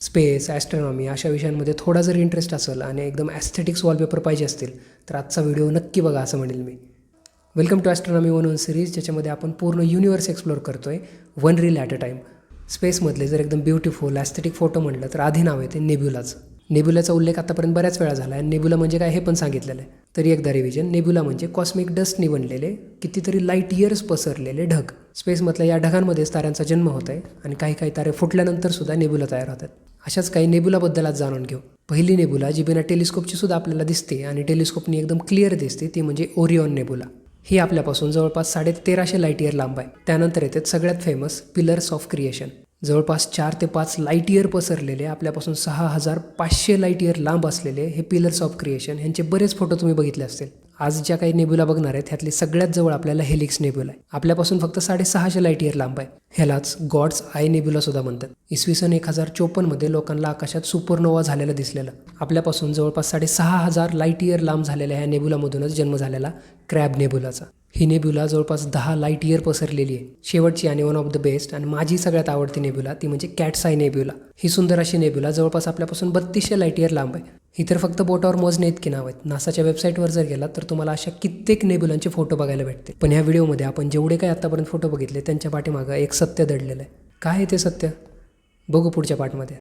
Space astronomy अशा विषयांमध्ये थोडा जर इंटरेस्ट असेल आणि एकदम ॲस्थेटिक्स वॉलपेपर पाहिजे असतील तर आजचा व्हिडिओ नक्की बघा असं म्हणेल मी. Welcome to astronomy one one series ज्याच्यामध्ये आपण पूर्ण युनिवर्स एक्सप्लोअर करतो आहे one reel at a time स्पेसमधले जर एकदम ब्युटिफुल ॲस्थेटिक फोटो म्हटलं तर आधी नाव आहे ते नेब्युलाचं नेब्युलाचा उल्लेख आतापर्यंत बऱ्याच वेळा झाला आहे नेब्युला म्हणजे काय हे पण सांगितलेलं आहे. तरी एकदा रिव्हिजन नेब्युला म्हणजे कॉस्मिक डस्टने बनलेले कितीतरी लाइट इयर्स पसरलेले ढग. स्पेसमधल्या या ढगांमध्येच ताऱ्यांचा जन्म होत आहे आणि काही काही तारे फुटल्यानंतर सुद्धा नेब्युला तयार होतात. अशाच काही नेब्युलाबद्दल आज जाणून घेऊ. पहिली नेबुला जी बिना टेलिस्कोपची सुद्धा आपल्याला दिसते आणि टेलिस्कोपनी एकदम क्लिअर दिसते ती म्हणजे ओरिओन नेबुला ही आपल्यापासून जवळपास साडे तेराशे लाइट इयर लांब आहे. त्यानंतर येतात सगळ्यात फेमस पिलर्स ऑफ क्रिएशन जवळपास चार ते पाच लाइट इयर पसरलेले आपल्यापासून सहा हजार पाचशे लाइट इयर लांब असलेले हे पिलर्स ऑफ क्रिएशन ह्यांचे बरेच फोटो तुम्ही बघितले असतील. आज ज्या काही नेब्युला बघणार आहेत ह्यातली सगळ्यात जवळ आपल्याला हेलिक्स नेब्युला आहे. आपल्यापासून फक्त साडेसहाशे लाइट इयर लांब आहे. ह्यालाच गॉड्स आय नेब्युला सुद्धा म्हणतात. इसवी सन एक हजार चोपन्नमध्ये लोकांना आकाशात सुपरनोवा झालेलं दिसलेलं. आपल्यापासून जवळपास साडेसहा हजार लाइट इयर लांब झालेल्या ह्या नेब्युलामधूनच जन्म झालेला क्रॅब नेब्युलाचा ही नेब्युला जवळपास दहा लाइट इयर पसरलेली आहे. शेवटची आणि वन ऑफ द बेस्ट आणि माझी सगळ्यात आवडती नेब्युला ती म्हणजे कॅटसाय नेब्युला. ही सुंदर अशी नेब्युला जवळपास आपल्यापासून बत्तीसशे लाइट इयर लांब आहे. ही तर फक्त बोटावर मोजणे इतकी नाव आहेत. नासाच्या वेबसाईटवर जर गेला तर तुम्हाला अशा कित्येक नेब्युलांचे फोटो बघायला भेटते पण ह्या व्हिडिओमध्ये आपण जेवढे काही आतापर्यंत फोटो बघितले त्यांच्या पाठीमागं एक सत्य दडलेलं आहे. काय आहे ते सत्य? बघू पुढच्या पाठमध्ये